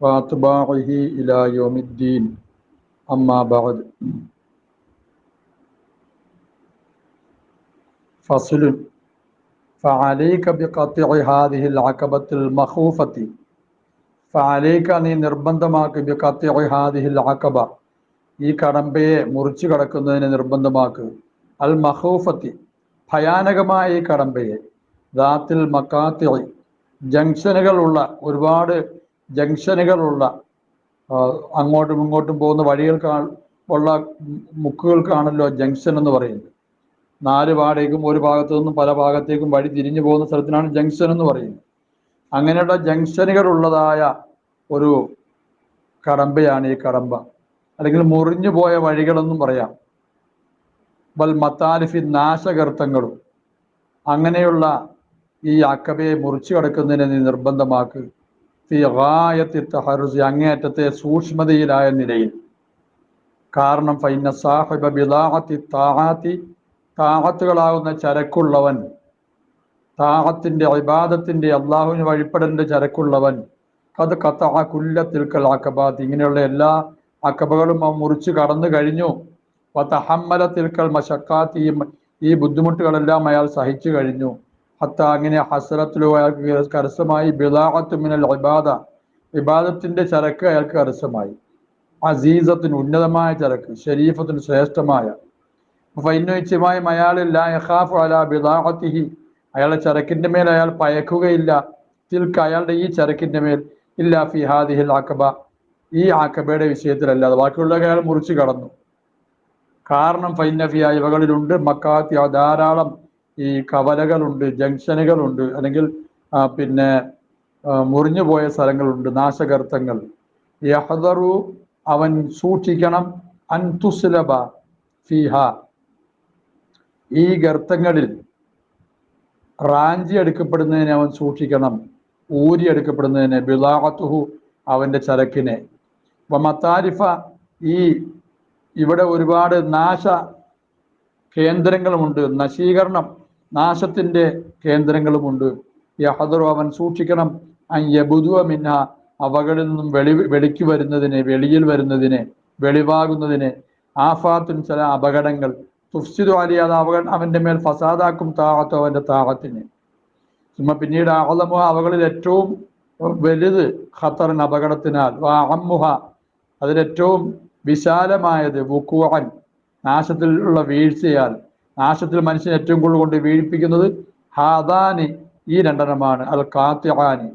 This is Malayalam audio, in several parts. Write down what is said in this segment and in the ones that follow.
وأتباعه إلى يوم الدين أما بعد فصل فعليك بقطع هذه العقبة المخوفة فعليك നീ നിർബന്ധമാക്കി ബിഖത്തി ഹാദിഹിൽ അഖബ ഈ കടമ്പയെ മുറിച്ചു കടക്കുന്നതിന് നിർബന്ധമാക്ക് അൽ മഹൂഫത്തി ഭയാനകമായ ഈ കടമ്പയെ ദാത്തിൽ മക്കാത്തി ജംഗ്ഷനുകളുള്ള ഒരുപാട് ജംഗ്ഷനുകളുള്ള അങ്ങോട്ടും ഇങ്ങോട്ടും പോകുന്ന വഴികൾ കാ ഉള്ള മുക്കുകൾക്കാണല്ലോ ജംഗ്ഷൻ എന്ന് പറയുന്നത്. നാല് പാടേക്കും ഒരു ഭാഗത്തു നിന്നും പല ഭാഗത്തേക്കും വഴി തിരിഞ്ഞു പോകുന്ന സ്ഥലത്തിനാണ് ജംഗ്ഷൻ എന്ന് പറയുന്നത്. അങ്ങനെയുള്ള ജംഗ്ഷനുകൾ ഉള്ളതായ ഒരു കടമ്പയാണ് ഈ കടമ്പ. അല്ലെങ്കിൽ മുറിഞ്ഞു പോയ വഴികളെന്നും പറയാം. ബൽ മത്താലിഫി നാശകർത്തങ്ങളും. അങ്ങനെയുള്ള ഈ അക്കബയെ മുറിച്ചു കടക്കുന്നതിനെ നീ നിർബന്ധമാക്ക്. ഫി ഗായത്തി തഹറുസി അങ്ങേയറ്റത്തെ സൂക്ഷ്മതയിലായ നിലയിൽ. കാരണം ഫൈന സാഹിബ ബിദാഹത്തി താഹാത്തി താഹത്തുകളാകുന്ന ചരക്കുള്ളവൻ താഹത്തിന്റെ ഇബാദത്തിന്റെ അള്ളാഹുവിന് വഴിപ്പെടലിന്റെ ചരക്കുള്ളവൻ അത് കത്ത കുല്ലത്തിൽക്കൽ അക്കബാത്ത് ഇങ്ങനെയുള്ള എല്ലാ അക്കബകളും അവൻ മുറിച്ച് കടന്നു കഴിഞ്ഞു. തിൽക്കൽ മഷക്കാത്ത് ഈ ബുദ്ധിമുട്ടുകളെല്ലാം അയാൾ സഹിച്ചു കഴിഞ്ഞു. ഹത്ത അങ്ങനെ ഹസരത്തിലോ അയാൾക്ക് കരസ്ഥമായി. ബിലാഹത്തുമിനൽ ഇബാദ. ഇബാദത്തിന്റെ ചരക്ക് അയാൾക്ക് കരസ്ഥമായി. അസീസത്തിന് ഉന്നതമായ ചരക്ക് ഷരീഫത്തിന് ശ്രേഷ്ഠമായ. ഫൈനോച്യമായും അല ബിദാഹത്തിഹി അയാളുടെ ചരക്കിന്റെ മേൽ അയാൾ പയക്കുകയില്ല. തിൽക്ക് അയാളുടെ ഈ ചരക്കിന്റെ മേൽ ഇല്ല ഫി ഹാദിഹിൽ ആക്കബ ഈ ആക്കബയുടെ വിഷയത്തിലല്ലാതെ ബാക്കിയുള്ളതൊക്കെ അയാൾ മുറിച്ചു കടന്നു. കാരണം ഫൈനഫിയ ഇവകളിലുണ്ട് മക്കാത്തിയ ധാരാളം ഈ കവലകളുണ്ട് ജംഗ്ഷനുകളുണ്ട് അല്ലെങ്കിൽ പിന്നെ മുറിഞ്ഞു പോയ സ്ഥലങ്ങളുണ്ട് നാശകർത്തങ്ങൾ. യഹദറു അവൻ സൂക്ഷിക്കണം അൻതുസുലബ ഫിഹ. ഈ ഗർത്തങ്ങളിൽ റാഞ്ചി എടുക്കപ്പെടുന്നതിനെ അവൻ സൂക്ഷിക്കണം ഊരി എടുക്കപ്പെടുന്നതിനെ ബിലാഹത്തുഹു അവന്റെ ചരക്കിനെ. മത്താരിഫ ഈ ഇവിടെ ഒരുപാട് നാശ കേന്ദ്രങ്ങളുമുണ്ട് നശീകരണം. നാശത്തിന്റെ കേന്ദ്രങ്ങളുമുണ്ട്. യഹദറു അവൻ സൂക്ഷിക്കണം. യബുദുവ മിന്ന അവകളിൽ നിന്നും വെളി വെളിക്ക് വരുന്നതിനെ വെളിയിൽ വരുന്നതിനെ വെളിവാകുന്നതിനെ. ആഫാത്തിൻ ചില അപകടങ്ങൾ. തുഫ്സിദു അലി അത് അവ അവന്റെ മേൽ ഫസാദാക്കും താഹത്തോ അവന്റെ താഹത്തിന് ചുമ പിന്നീട് അഹലമുഹ അവകളിൽ ഏറ്റവും വലുത് ഖത്തറിൻ അപകടത്തിനാൽ അമ്മുഹ അതിലേറ്റവും വിശാലമായത് വുക്കുവൻ നാശത്തിലുള്ള വീഴ്ചയാൽ. നാശത്തിൽ മനുഷ്യൻ ഏറ്റവും കൂടുതൽ കൊണ്ട് വീഴിപ്പിക്കുന്നത് ഹാദാനി ഈ രണ്ടെണ്ണമാണ്. അൽ കാത്തിഹാനി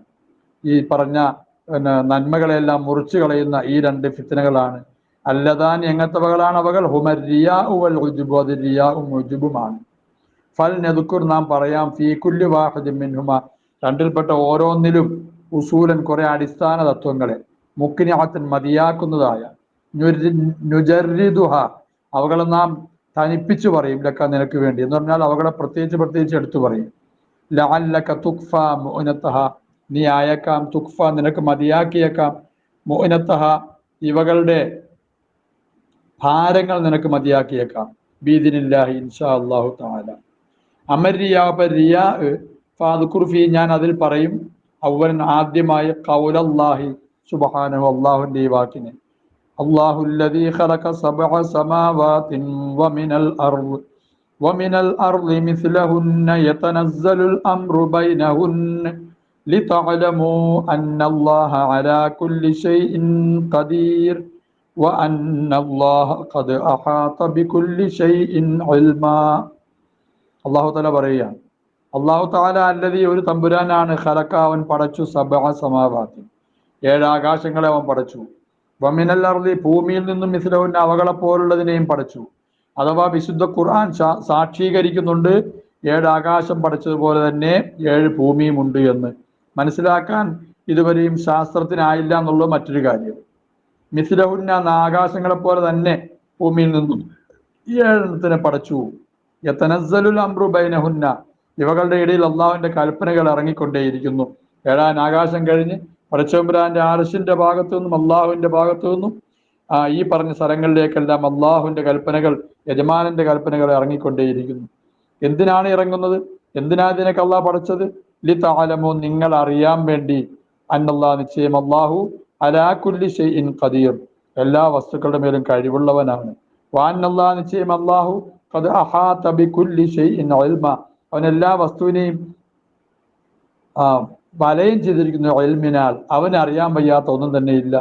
ഈ പറഞ്ഞ പിന്നെ നന്മകളെല്ലാം മുറിച്ചു കളയുന്ന ഈ രണ്ട് ഫിത്തനകളാണ്. അല്ലതാനി എങ്ങനത്തവകളാണ് അവകൾ? ഹുമർ റിയാ ഉവൽ ഉജുബു അത് റിയാ ഉജുബുമാണ്. ഫൽ നെതുക്കുർ നാം പറയാം ഫീ കുല്ലു വാഹിദിൻ മിൻഹുമ. രണ്ടിൽപ്പെട്ട ഓരോന്നിലും ഉസൂലൻ കുറെ അടിസ്ഥാന തത്വങ്ങളെ മുക്കിനിയാത്തൻ മതിയാക്കുന്നതായ. നുജർരിദുഹ അവകളെ നാം തനിപ്പിച്ചു പറയും ലക്ക നിനക്ക് വേണ്ടി. എന്ന് പറഞ്ഞാൽ അവകളെ പ്രത്യേകിച്ച് പ്രത്യേകിച്ച് എടുത്തു പറയും. ലഅല്ലക തുക്ഫ മോനത്തഹ നീ ആയേക്കാം തുക്ഫ നിനക്ക് മതിയാക്കിയേക്കാം. മോനത്തഹ ഇവകളുടെ ഭാരങ്ങൾ നിനക്ക് മതിയാക്കിയേക്കാം. ബീദിനില്ലാഹി ഇൻഷാ അല്ലാഹു തആല. അമരിയാ റിയാ ഫാദുഖുർഫി ഞാൻ അതിൽ പറയും അവൻ ആദ്യമായി കൗലല്ലാഹി സുബാനു അള്ളാഹുന്റെ ഈ വാക്കിനെ. الله الذي خلق سبع سماوات ومن الأرض ومن الأرض مثلهن يتنزل الأمر بينهن لتعلموا أن الله على كل شيء قدير وأن الله قد أحاط بكل شيء علما അള്ളാഹു തല പറയുകയാണ് അള്ളാഹു താല അല്ലതി ഒരു തമ്പുരാനാണ് ഖലക്ക അവൻ പടച്ചു സബ സമാവാത്തി ഏഴ് ആകാശങ്ങളെ അവൻ പടച്ചു വമിനൽ ഭൂമിയിൽ നിന്നും മിസ്ലഹുന്ന അവകളെ പോലുള്ളതിനെയും പഠിച്ചു. അഥവാ വിശുദ്ധ ഖുർആൻ സാക്ഷീകരിക്കുന്നുണ്ട് ഏഴ് ആകാശം പഠിച്ചതുപോലെ തന്നെ ഏഴ് ഭൂമിയും ഉണ്ട് എന്ന്. മനസ്സിലാക്കാൻ ഇതുവരെയും ശാസ്ത്രത്തിനായില്ല എന്നുള്ളത് മറ്റൊരു കാര്യം. മിസ്ലഹുന്ന ആകാശങ്ങളെ പോലെ തന്നെ ഭൂമിയിൽ നിന്നും ഏഴെണ്ണത്തിനെ പഠിച്ചു. യത്തനസലുൽ അമ്രു ബൈനഹുന്ന. ഇവകളുടെ ഇടയിൽ അള്ളാഹുവിന്റെ കൽപ്പനകൾ ഇറങ്ങിക്കൊണ്ടേയിരിക്കുന്നു. ഏഴാൻ ആകാശം കഴിഞ്ഞ് പടച്ചോമ്പുരാന്റെ ആർഷിന്റെ ഭാഗത്തു നിന്നും അള്ളാഹുവിന്റെ ഭാഗത്തു നിന്നും ആ, ഈ പറഞ്ഞ സ്ഥലങ്ങളിലേക്കെല്ലാം അള്ളാഹുവിന്റെ കൽപ്പനകൾ യജമാനന്റെ കൽപ്പനകൾ ഇറങ്ങിക്കൊണ്ടേയിരിക്കുന്നു. എന്തിനാണ് ഇറങ്ങുന്നത്? എന്തിനാ ഇതിനൊക്കെ അള്ളാഹ് പഠിച്ചത് ലി താലമോ നിങ്ങൾ അറിയാൻ വേണ്ടി. അന്നല്ലാ നിശ്ചയം അള്ളാഹു അലാ കുല്ലി ഷൈഇൻ ഖദീർ. എല്ലാ വസ്തുക്കളുടെ മേലും കഴിവുള്ളവനാണ്. വാന്നല്ലാ നിശ്ചയം അള്ളാഹു ഖദ് അഹാ ഇൽമ. അവൻ എല്ലാ വസ്തുവിനെയും ആ വലയം ചെയ്തിരിക്കുന്ന എൽമിനാൽ അവൻ അറിയാൻ വയ്യാത്ത ഒന്നും തന്നെ ഇല്ല.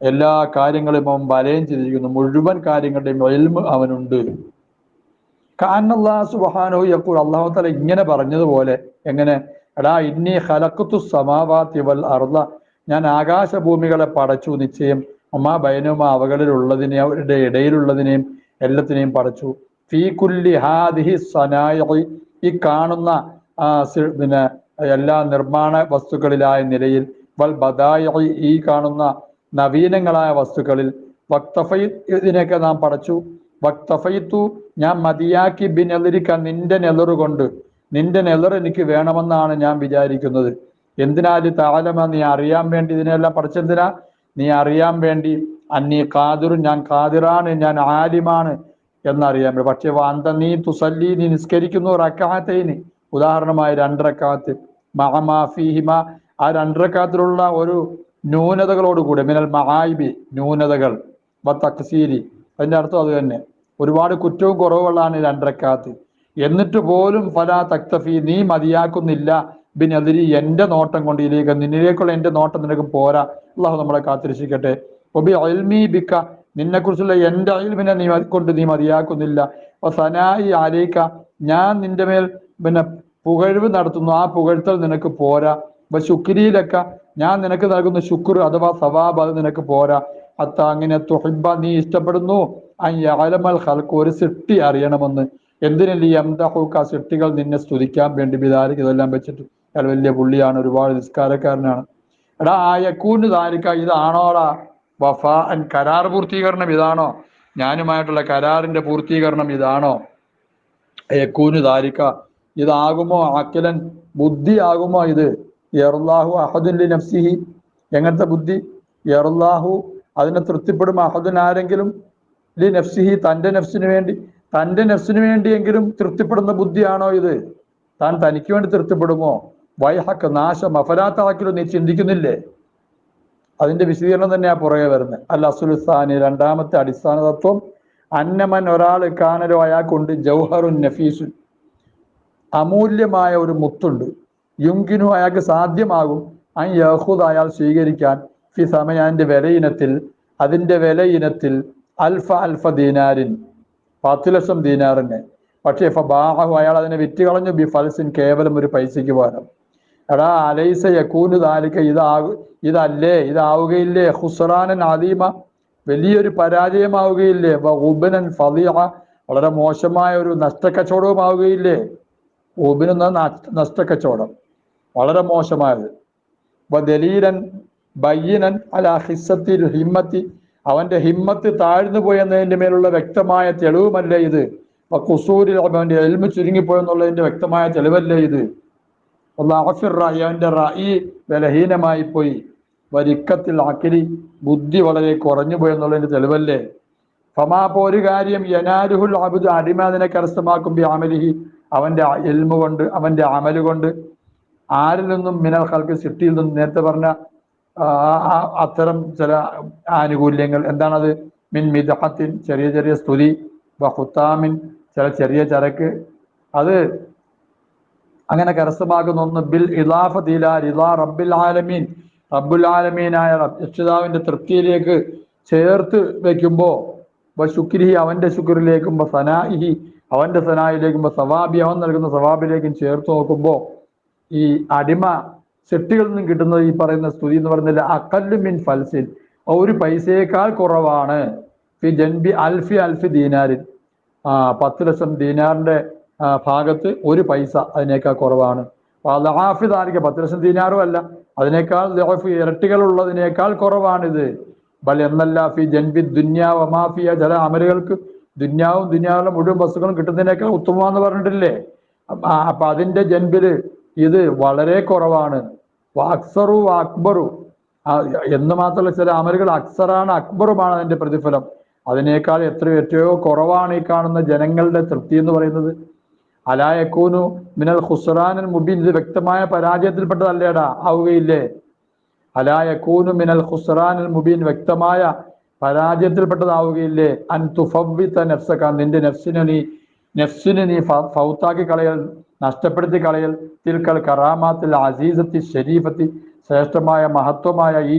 എല്ലാ കാര്യങ്ങളും അവൻ വലയം ചെയ്തിരിക്കുന്നു. മുഴുവൻ കാര്യങ്ങളുടെയും എൽമ് അവനുണ്ട്. കാനല്ലാ സുബ്ഹാനഹു യക്കൂർ അള്ളാഹു തല ഇങ്ങനെ പറഞ്ഞതുപോലെ എങ്ങനെ? എടാ ഇന്നി ഖലഖതു സമാവാത്തി വൽ അർള ഞാൻ ആകാശഭൂമികളെ പടച്ചു നിശ്ചയം അമ്മാ ബൈനുമ അവകളിലുള്ളതിനെ അവരുടെ ഇടയിലുള്ളതിനെയും എല്ലാത്തിനെയും പടച്ചു. ഫീ കുല്ലി ഹാദിഹി സനായി ഈ കാണുന്ന പിന്നെ എല്ലാ നിർമ്മാണ വസ്തുക്കളിലായ നിലയിൽ വൽ ബദായി ഈ കാണുന്ന നവീനങ്ങളായ വസ്തുക്കളിൽ വക്തഫൈ ഇതിനെയൊക്കെ നാം പഠിച്ചു. വക്തഫൈത്തു ഞാൻ മതിയാക്കി ബിനെതിരിക്ക നിന്റെ നെലറ് കൊണ്ട് നിന്റെ നെലർ എനിക്ക് വേണമെന്നാണ് ഞാൻ വിചാരിക്കുന്നത്. എന്തിനാല് താലമ നീ അറിയാൻ വേണ്ടി ഇതിനെല്ലാം പഠിച്ചെന്തിനാ? നീ അറിയാൻ വേണ്ടി അന്നീ കാതിറും ഞാൻ കാതിറാണ് ഞാൻ ആലിമാണ് എന്നറിയാൻ പക്ഷെ വാന്ത നീ തുസല്ലി നീ നിസ്കരിക്കുന്നു റക്കാത്തൈന് ഉദാഹരണമായി രണ്ടരക്കാത്ത്. മഹമാഫിഹിമ ആ രണ്ടരക്കാത്തിലുള്ള ഒരു ന്യൂനതകളോടുകൂടി മിനൽ മഹായിബി ന്യൂനതകൾ വ തക്സീരി. അതിന്റെ അർത്ഥം അത് തന്നെ. ഒരുപാട് കുറ്റവും കുറവുകളാണ് രണ്ടരക്കാത്ത്. എന്നിട്ട് പോലും ഫലാ തക്തഫി നീ മതിയാക്കുന്നില്ല. ബിനെതിരി എന്റെ നോട്ടം കൊണ്ട് ഇതിലേക്ക് നിന്നിലേക്കുള്ള എന്റെ നോട്ടം നിനക്ക് പോരാ. അള്ളാഹു നമ്മളെ കാത്തിരക്ഷിക്കട്ടെ. ഒബി അൽമി ബിക്ക നിന്നെക്കുറിച്ചുള്ള കുറിച്ചുള്ള എന്റെ അയൽമിനെ നീ കൊണ്ട് നീ മതിയാക്കുന്നില്ല. സനായി ആലേക്ക ഞാൻ നിന്റെ മേൽ പിന്നെ പുകഴ്വ് നടത്തുന്നു. ആ പുകഴ്ത്തൽ നിനക്ക് പോരാ. അപ്പൊ ശുക്രിയിലൊക്കെ ഞാൻ നിനക്ക് നൽകുന്ന ശുക്ർ അഥവാ സവാബ് അത് നിനക്ക് പോരാ. അത്ത അങ്ങനെ തുഹിബ നീ ഇഷ്ടപ്പെടുന്നു. അലമൽ ഹൽക്ക് ഒരു സിട്ടി അറിയണമെന്ന്. എന്തിനല്ല ഈ എന്താ സിട്ടികൾ നിന്നെ സ്തുതിക്കാൻ വേണ്ടി ബിദാരിക്ക് ഇതെല്ലാം വെച്ചിട്ട്. അയാൾ വലിയ പുള്ളിയാണ് ഒരുപാട് നിസ്കാരക്കാരനാണ്. എടാ ആ യക്കൂന് താരിക്ക ഇതാണോടാ? വഫാ കരാർ പൂർത്തീകരണം ഇതാണോ? ഞാനുമായിട്ടുള്ള കരാറിന്റെ പൂർത്തീകരണം ഇതാണോ? യക്കൂന് താരിക്ക ഇതാകുമോ ആക്കലൻ ബുദ്ധി ആകുമോ ഇത് യർലാഹു അഹദുല്ലി നഫ്സിഹി. എങ്ങനത്തെ ബുദ്ധി? യർലാഹു അതിനെ തൃപ്തിപ്പെടും അഹദുൻ ആരെങ്കിലും? ലി നഫ്സിഹി തന്റെ നഫ്സിന് വേണ്ടി. തന്റെ നഫ്സിന് വേണ്ടിയെങ്കിലും തൃപ്തിപ്പെടുന്ന ബുദ്ധിയാണോ ഇത്? താൻ തനിക്ക് വേണ്ടി തൃപ്തിപ്പെടുമോ? വൈഹക്ക് നാശം അഫലാത്താക്കിലും നീ ചിന്തിക്കുന്നില്ലേ? അതിന്റെ വിശദീകരണം തന്നെയാ പുറകെ വരുന്നത്. അല്ല അസുലുസാനി രണ്ടാമത്തെ അടിസ്ഥാന തത്വം. അന്നമൻ ഒരാൾ കാനലോ അയാൾക്കുണ്ട് ജൗഹറുൻ നഫീസുൻ. അമൂല്യമായ ഒരു മുത്തുണ്ട്. യുങ്കിനു അയാൾക്ക് സാധ്യമാകും. അൻ യഹൂദ് അയാൾ സ്വീകരിക്കാൻ ഫി സമയാന്റെ വില ഇനത്തിൽ അതിന്റെ വില ഇനത്തിൽ അൽഫ അൽഫ ദീനാരിൻ പത്ത് ലക്ഷം ദീനാറിന്. പക്ഷേ ഫബാഹു അയാൾ അതിനെ വിറ്റ് കളഞ്ഞു ബി ഫൽസിൻ കേവലം ഒരു പൈസയ്ക്ക് പകരം. എടാ അലൈസ യക്കൂന് താലിക്ക ഇതാകു ഇതല്ലേ ഇതാവുകയില്ലേ? ഹുസ്റാനൻ അലീമ വലിയൊരു പരാജയമാവുകയില്ലേ? ബഹുബനൻ ഫലിഹ വളരെ മോശമായ ഒരു നഷ്ടക്കച്ചവടവുമാവുകയില്ലേ? ഉബിനെന്ന നഷ്ടക്കച്ചവടം. വളരെ മോശമായത്. ദലീലൻ ബയ്യനൻ അല ഹിസ്സത്തിൽ ഹിമ്മത്തി. അവന്റെ ഹിമ്മത്ത് താഴ്ന്നു പോയെന്നതിന്റെ മേലുള്ള വ്യക്തമായ തെളിവുമല്ലേ ഇത്? കുസൂരിൽ അവന്റെ എൽമ ചുരുങ്ങിപ്പോയെന്നുള്ളതിന്റെ വ്യക്തമായ തെളിവല്ലേ ഇത്? അള്ളാഹഫിർ റായി അവന്റെ റായി ബലഹീനമായി പോയി. വരിക്കത്തിൽ അക്കിരി ബുദ്ധി വളരെ കുറഞ്ഞു പോയി എന്നുള്ളതിന്റെ തെളിവല്ലേ? ഫമാ ഒരു കാര്യം യനാരുഹുൽ അബുദ് അടിമ അതിനെ കരസ്ഥമാക്കും ബി അമലിഹി അവന്റെ എൽമ കൊണ്ട് അവന്റെ അമൽ കൊണ്ട് ആരിൽ നിന്നും മിനൽ ഹൽക്ക് സിട്ടിയിൽ നിന്നും നേരത്തെ പറഞ്ഞ അത്തരം ചില ആനുകൂല്യങ്ങൾ എന്താണത്? മിൻ മിദഹത്തിൻ ചെറിയ ചെറിയ സ്തുതി ബഹുത്താമിൻ ചില ചെറിയ ചരക്ക്. അത് അങ്ങനെ കരസ്ഥമാക്കുന്ന ഒന്ന് ബിൽ ഇലാഫ ഇലാ റബ്ബിൽ ആലമീൻ. റബ്ബുൽ ആലമീനായ റബ്ബ് രക്ഷിതാവിന്റെ തൃപ്തിയിലേക്ക് ചേർത്ത് വയ്ക്കുമ്പോൾ ശുക്രിഹി അവന്റെ ശുക്രിലേക്കും സനാഹി അവന്റെ സനായിലേക്കും സവാബി അവൻ നൽകുന്ന സവാബിലേക്കും ചേർത്ത് നോക്കുമ്പോ ഈ അടിമ സെട്ടികളിൽ നിന്നും കിട്ടുന്ന ഈ പറയുന്ന സ്തുതി എന്ന് പറയുന്നത് അക്കല്ലു മിൻ ഫൽസിൽ ഒരു പൈസയേക്കാൾ കുറവാണ്. ഫി ജൻബി അൽഫി അൽഫി ദീനാരിൻ. ആ പത്ത് ലക്ഷം ദീനാറിന്റെ ഭാഗത്ത് ഒരു പൈസ അതിനേക്കാൾ കുറവാണ്. ആയിരിക്കും പത്ത് ലക്ഷം ദീനാറും അല്ല. അതിനേക്കാൾ ലഹഫ് ഇരട്ടികളുള്ളതിനേക്കാൾ കുറവാണിത്. ബൽ എന്നല്ല ഫി ജൻബി ദുന്യാവ വമാഫിയ ചില അമലുകൾക്ക് ദുന്യാവും ദുന്യാവിലെ മുഴുവൻ വസ്തുക്കളും കിട്ടുന്നതിനേക്കാൾ ഉത്തമമാന്ന് പറഞ്ഞിട്ടില്ലേ? അപ്പ അതിന്റെ ജൻബിൽ ഇത് വളരെ കുറവാണ്. അക്സറു അക്ബറു എന്ന് മാത്രമല്ല ചില അമലുകൾ അക്സറാണ് അക്ബറുമാണ് അതിന്റെ പ്രതിഫലം. അതിനേക്കാൾ എത്രയോ എത്രയോ കുറവാണ് ഈ കാണുന്ന ജനങ്ങളുടെ തൃപ്തി എന്ന് പറയുന്നത്. അലായക്കൂനു മിനൽ ഖുസ്റാനൽ മുബീൻ ഇത് വ്യക്തമായ പരാജയത്തിൽപ്പെട്ടതല്ലേടാ ആവുകയില്ലേ? അലായക്കൂനു മിനൽ ഖുസ്റാനൽ മുബീൻ വ്യക്തമായ പരാജയത്തിൽപ്പെട്ടതാവുകയില്ലേ? അൻ തുഫവിത്ത നഫ്സക നിന്റെ നഫ്സിനെ നീ നഫ്സിനെ നീ ഫൗത്താക്കി കളയൽ നഷ്ടപ്പെടുത്തി കളയൽ. തിൽക്കൽ കറാമാത്തിൽ അസീസത്തി ഷരീഫത്തി ശ്രേഷ്ഠമായ മഹത്വമായ ഈ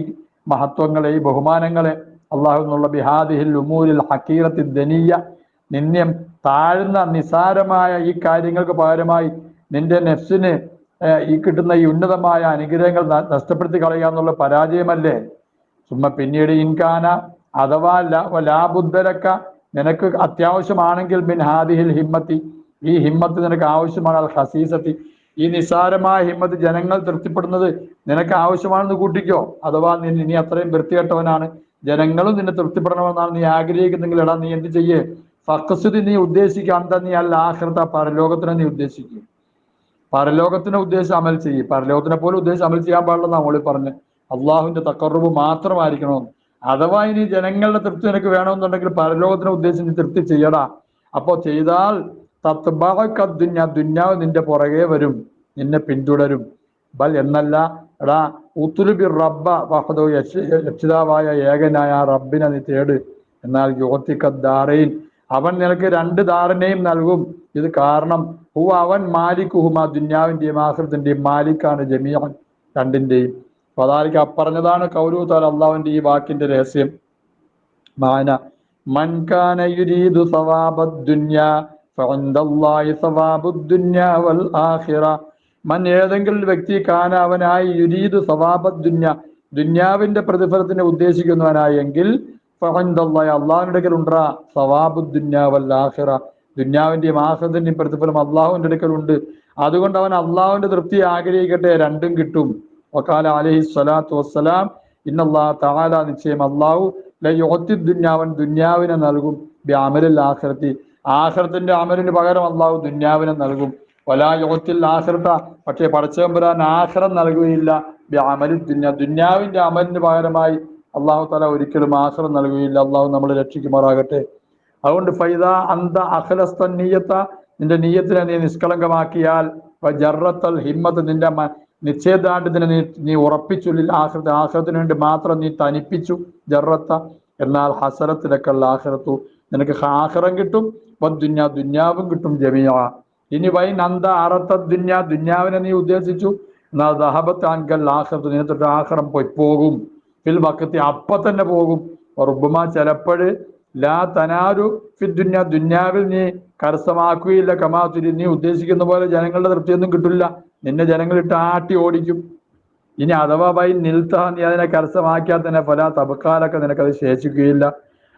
മഹത്വങ്ങളെ ഈ ബഹുമാനങ്ങളെ അള്ളാഹു എന്നുള്ള ബിഹാദിഹിൽ ഉമൂരിൽ ഹക്കീറത്തി ദനീയ നിന്യം താഴ്ന്ന നിസാരമായ ഈ കാര്യങ്ങൾക്ക് പകരമായി നിന്റെ നെഫ്സിന് ഈ കിട്ടുന്ന ഈ ഉന്നതമായ അനുഗ്രഹങ്ങൾ നഷ്ടപ്പെടുത്തി കളയുക എന്നുള്ള പരാജയമല്ലേ? ചുമ്മാ പിന്നീട് ഇൻകാന അഥവാ ലാബുദ്ധരക്ക നിനക്ക് അത്യാവശ്യമാണെങ്കിൽ ബിൻ ഹാദിഹിൽ ഹിമ്മത്തി. ഈ ഹിമ്മത്ത് നിനക്ക് ആവശ്യമാണ് അൽ ഹസീസത്തി. ഈ നിസ്സാരമായ ഹിമ്മത്ത് ജനങ്ങൾ തൃപ്തിപ്പെടുന്നത് നിനക്ക് ആവശ്യമാണെന്ന് കൂട്ടിക്കോ. അഥവാ നീ നീ അത്രയും വൃത്തികെട്ടവനാണ് ജനങ്ങളും നിന്നെ തൃപ്തിപ്പെടണമെന്നാണ് നീ ആഗ്രഹിക്കുന്നെങ്കിൽ എടാ നീ എന്ത് ചെയ്യേ? ഫക്കസുതി നീ ഉദ്ദേശിക്കുക അന്ത നീ അല്ല ആഹൃത പരലോകത്തിനെ നീ ഉദ്ദേശിക്കുക. പരലോകത്തിനെ ഉദ്ദേശിച്ച് അമൽ ചെയ്യും. പരലോകത്തിനെ പോലും ഉദ്ദേശിച്ച് അമൽ ചെയ്യാൻ പാടില്ലെന്നാണ് മോളി പറഞ്ഞ്. അള്ളാഹുവിന്റെ തക്കറുവ് മാത്രമായിരിക്കണമെന്ന് അഥവാ ഇനി ജനങ്ങളുടെ തൃപ്തി നിനക്ക് വേണമെന്നുണ്ടെങ്കിൽ പരലോകത്തിനെ ഉദ്ദേശിച്ച് തൃപ്തി ചെയ്യടാ. അപ്പോൾ ചെയ്താൽ തത്ബഅക ദുന്യാവ് നിന്റെ പുറകെ വരും നിന്നെ പിന്തുടരും. ബൽ എന്നല്ല എടാ ഉത്തുലുബി റബ്ബ യക്ഷ- രക്ഷിതാവായ ഏകനായ റബ്ബിനെ നീ തേട്. എന്നാൽ യോത്തിക്ക ദാറയിൽ അവൻ നിനക്ക് രണ്ട് ധാരണയും നൽകും. ഇത് കാരണം ഹു അവൻ മാലിക്കുഹും ആ ദുന്യാവിന്റെയും ആഹൃത്തിന്റെയും മാലിക്കാണ് ജമീഅൻ രണ്ടിന്റെയും. പതാലിക്ക് അപ്പറഞ്ഞതാണ് കൗരു താൽ അള്ളാഹുവിന്റെ ഈ വാക്കിന്റെ രഹസ്യം. മാന മൻകാന യുരീദു വൽ മൻ ഏതെങ്കിലും വ്യക്തി കാന അവനായി യുരീദു സവാബദ് ദുന്യ ദുന്യാവിന്റെ പ്രതിഫലത്തിനെ ഉദ്ദേശിക്കുന്നവനായെങ്കിൽ ഫഇൻദല്ലാഹി അള്ളാഹുവിന്റെ അടുക്കൽ ഉണ്ടാ സവാബുദ് ദുന്യ വൽ ആഖിറ. ദുന്യാവിന്റെയും ആഹ്റത്തിന്റെയും പ്രതിഫലം അള്ളാഹുവിന്റെ അടുക്കലുണ്ട് അതുകൊണ്ട് അവൻ അള്ളാഹുവിന്റെ തൃപ്തി ആഗ്രഹിക്കട്ടെ രണ്ടും കിട്ടും. വക്കാല അലഹി സ്വലാത്തു വസ്സലാം. ഇന്നല്ലാ താല നിശ്ചയം അള്ളാഹു ലയൊത്തി ദുന്യാവൻ ദുന്യാവിനെ നൽകും. അമലിൽ ആഹ്റത്തി ആഖിറത്തിന്റെ അമലിന് പകരം അള്ളാഹു ദുന്യാവിനെ നൽകും. വലാ യോത്തിൽ ആഹ്റത്ത പക്ഷേ പടച്ചവമ്പുരാൻ ആഖിറം നൽകുകയില്ല. അമലി ദുന്യ. ദുന്യാവിന്റെ അമലിന് പകരമായി അള്ളാഹു തല ഒരിക്കലും ആഖിറം നൽകുകയില്ല. അള്ളാഹു നമ്മളെ രക്ഷിക്കുമാറാകട്ടെ. അതുകൊണ്ട് ഫൈദ അന്ത അഖലസ്ത നീയത്ത. നിന്റെ നീയത്തിനെ നീ നിഷ്കളങ്കമാക്കിയാൽ. ജറത്തൽ ഹിമ്മത്ത്. നിന്റെ നിശ്ചയദാർഢ്യത്തിനെ നീ നീ ഉറപ്പിച്ചുള്ളിൽ ആഹൃത ആഹൃതത്തിന് വേണ്ടി മാത്രം നീ തനിപ്പിച്ചു ജറത്ത എന്നാൽ ഹസരത്തിലൊക്കെയുള്ള ആഹ്റത്തു നിനക്ക് ആഹ്റം കിട്ടും ദുന്യ ദുന്യാവും കിട്ടും ജമിയ ഇനി വൈ നന്ദ അറത്ത ദുന്യ ദുന്യാവിനെ നീ ഉദ്ദേശിച്ചു എന്നാൽ ദഹബത്ത് ആൻകൽ ആഹ്റത്ത് നീ തൊട്ട് ആഹ്റം പോയി പോകും. ഫിൽ വക്കത്തി അപ്പൊ തന്നെ പോകും. റുബുമ ചിലപ്പോഴ് ലാ തനാരു ഫി ദുന്യ ദുന്യാവിൽ നീ കരസ്ഥമാക്കുകയില്ല. കമാതുരി നീ ഉദ്ദേശിക്കുന്ന പോലെ ജനങ്ങളുടെ തൃപ്തിയൊന്നും കിട്ടില്ല. നിന്നെ ജനങ്ങളിട്ട് ആട്ടി ഓടിക്കും. ഇനി അഥവാ ബൈ നിൽത്ത നീ അതിനെ കരസ്ഥമാക്കിയാൽ തന്നെ പല തബക്കാലൊക്കെ നിനക്കത് ശേഷിക്കുകയില്ല.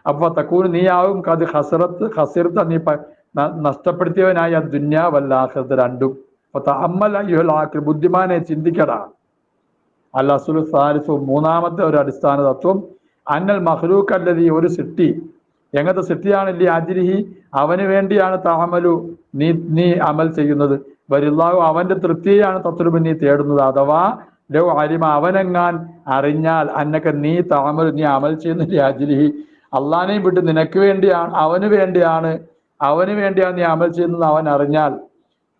അപ്പൊ തക്കൂർ നീ ആവും അത് ഹസറത്ത് ഹസിർത്ത നീ നഷ്ടപ്പെടുത്തിയവനായ ആ ദുന്യാവല്ലാഹത്ത് രണ്ടും. അപ്പൊ തമ്മൽ അയ്യോ ആക്കിൽ ബുദ്ധിമാനെ ചിന്തിക്കടാ. അല്ല അസുൽ സാരിസു മൂന്നാമത്തെ ഒരു അടിസ്ഥാന തത്വം. അന്നൽ മഹ്ലൂക്ക് അല്ലതി ഒരു സിട്ടി എങ്ങനത്തെ സിട്ടിയാണില്ലേ അജിരിഹി? അവന് വേണ്ടിയാണ് താമലു നീ നീ അമൽ ചെയ്യുന്നത്. വരില്ലാഹു അവന്റെ തൃപ്തിയാണ് തത്വം നീ തേടുന്നത്. അഥവാ ലോ അരിമ അവനെങ്ങാൻ അറിഞ്ഞാൽ അന്നൊക്കെ നീ താമൽ നീ അമൽ ചെയ്യുന്നില്ലേ രാജിലി അള്ളാനെയും വിട്ട് നിനക്ക് വേണ്ടിയാണ് അവന് വേണ്ടിയാണ് അവന് വേണ്ടിയാണ് നീ അമൽ ചെയ്യുന്നത് അവൻ അറിഞ്ഞാൽ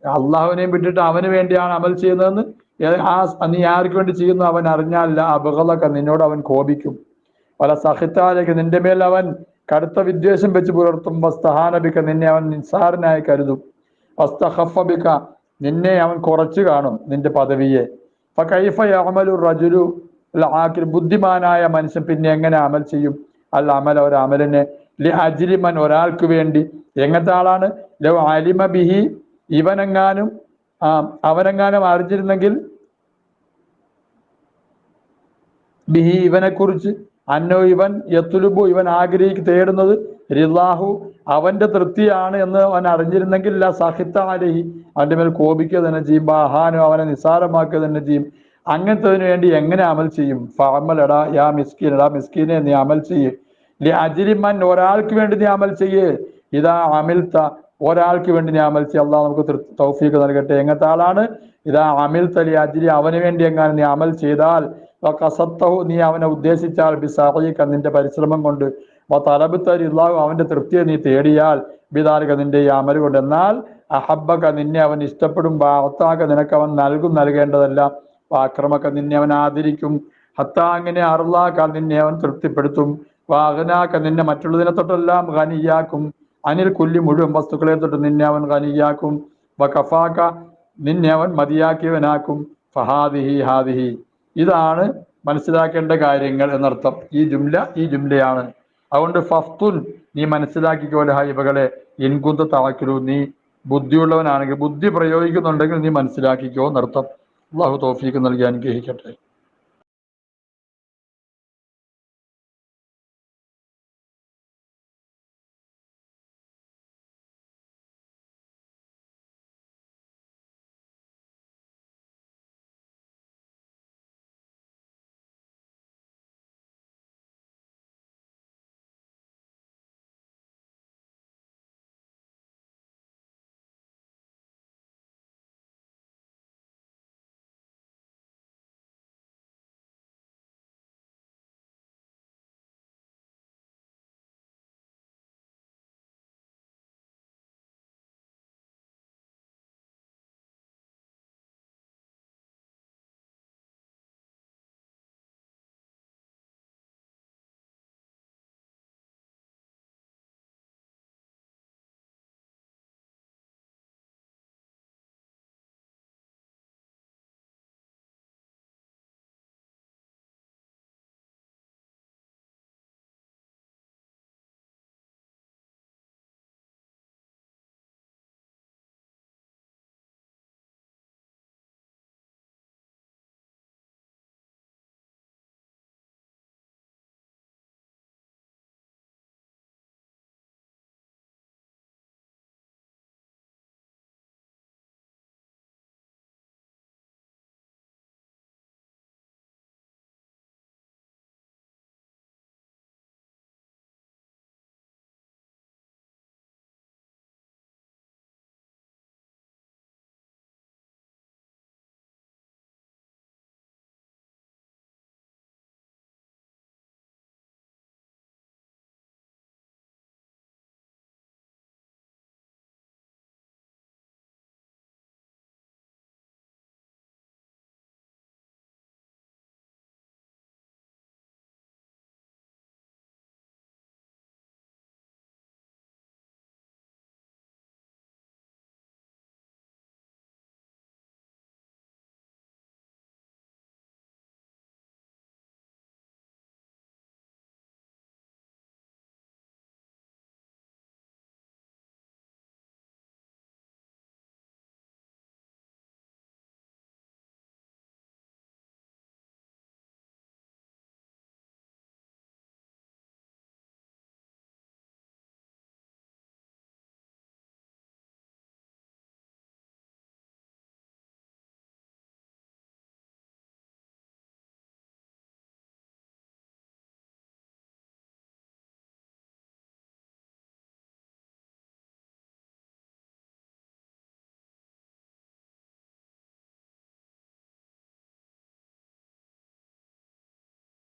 അള്ളാഹുവിനെയും വിട്ടിട്ട് അവന് വേണ്ടിയാണ് അമൽ ചെയ്യുന്നതെന്ന് ആ നീ ആർക്ക് വേണ്ടി ചെയ്യുന്നു അവൻ അറിഞ്ഞാലില്ല അപകടമൊക്കെ നിന്നോട് അവൻ കോപിക്കും. പല സഹിത്താലേക്ക് നിന്റെ മേൽ അവൻ കടുത്ത വിദ്വേഷം വെച്ച് പുലർത്തും. വസ്തഹാനബിക്ക നിന്നെ അവൻ നിസ്സാരനായി കരുതും. വസ്തഹഫബിക്ക നിന്നെ അവൻ കുറച്ചു കാണും നിന്റെ പദവിയെ. ബുദ്ധിമാനായ മനുഷ്യൻ പിന്നെ എങ്ങനെ അമൽ ചെയ്യും? അല്ല അമൽ ഒരു അമലിനെ ലി അജിലിമൻ ഒരാൾക്ക് വേണ്ടി. എങ്ങനത്തെ ആളാണ്? ലവ് അലിമ ബിഹി ഇവനെങ്ങാനും ആ അവനെങ്ങാനും അറിഞ്ഞിരുന്നെങ്കിൽ ബിഹി ഇവനെ കുറിച്ച് അന്നോ ഇവൻ യത്തുലുബു ഇവൻ ആഗ്രഹിക്ക് തേടുന്നത് റിലാഹു അവന്റെ തൃപ്തിയാണ് എന്ന് അവൻ അറിഞ്ഞിരുന്നെങ്കിൽ ലാ സഹിത്ത അലഹി അവന്റെ മേൽ കോപിക്കുക തന്നെ ചെയ്യും ബഹാനോ അവനെ നിസ്സാരമാക്കുക തന്നെ ചെയ്യും. അങ്ങനത്തതിനു വേണ്ടി എങ്ങനെ അമൽ ചെയ്യും? ഫാമൽ എടാ യാ മിസ്കീൻ എടാ മിസ്കീനെ നീ അമൽ ചെയ്യേ. ലി അജിരിമൻ ഒരാൾക്ക് വേണ്ടി നീ അമൽ ചെയ്യേ. ഇതാ അമിൽത്ത ഒരാൾക്ക് വേണ്ടി നീ അമൽ ചെയ്യ. അള്ളാഹ് നമുക്ക് തൗഫീക്ക് നൽകട്ടെ. എങ്ങനത്തെ ആളാണ്? ഇതാ അമിൽ തലി അജിരി അവന് വേണ്ടി എങ്ങാനും നീ അമൽ ചെയ്താൽ കസത്തഹു നീ അവനെ ഉദ്ദേശിച്ചാൽ ബിസാഹിക്ക നിന്റെ പരിശ്രമം കൊണ്ട് തലബുത്തരി ഇല്ലാഹു അവന്റെ തൃപ്തിയെ നീ തേടിയാൽ ബിദാലിക നിന്റെ ഈ അമൽ കൊണ്ട്. എന്നാൽ അഹബ്ബക നിന്നെ അവൻ ഇഷ്ടപ്പെടും വാത്താക നിനക്ക് അവൻ നൽകും നൽകേണ്ടതല്ല. വാക്രമക്ക നിന്നെ അവൻ ആദരിക്കും. ഹത്ത അങ്ങനെ അറുള്ളാക്ക നിന്നെ അവൻ തൃപ്തിപ്പെടുത്തും. വാഹനാക്ക നിന്നെ മറ്റുള്ളതിനെ തൊട്ടെല്ലാം ഖനിയാക്കും. അനിൽ കുല്ലി മുഴുവൻ വസ്തുക്കളെ തൊട്ട് നിന്നെ അവൻ ഖനിയാക്കും. വഖഫാക്ക നിന്നെ അവൻ മതിയാക്കിയവനാക്കും. ഫഹാദിഹി ഹാദിഹി. ഇതാണ് മനസ്സിലാക്കേണ്ട കാര്യങ്ങൾ എന്നർത്ഥം. ഈ ജുംല ഈ ജുംലയാണ്. അതുകൊണ്ട് ഫഫ്തുൻ നീ മനസ്സിലാക്കിക്കോലെ ഹൈബകളെ ഇൻകുന്ത തളക്കിലു നീ ബുദ്ധിയുള്ളവനാണെങ്കിൽ ബുദ്ധി പ്രയോഗിക്കുന്നുണ്ടെങ്കിൽ നീ മനസ്സിലാക്കിക്കോ എന്നർത്ഥം. അള്ളാഹു തോഫീക്ക് നൽകി അനുഗ്രഹിക്കട്ടെ.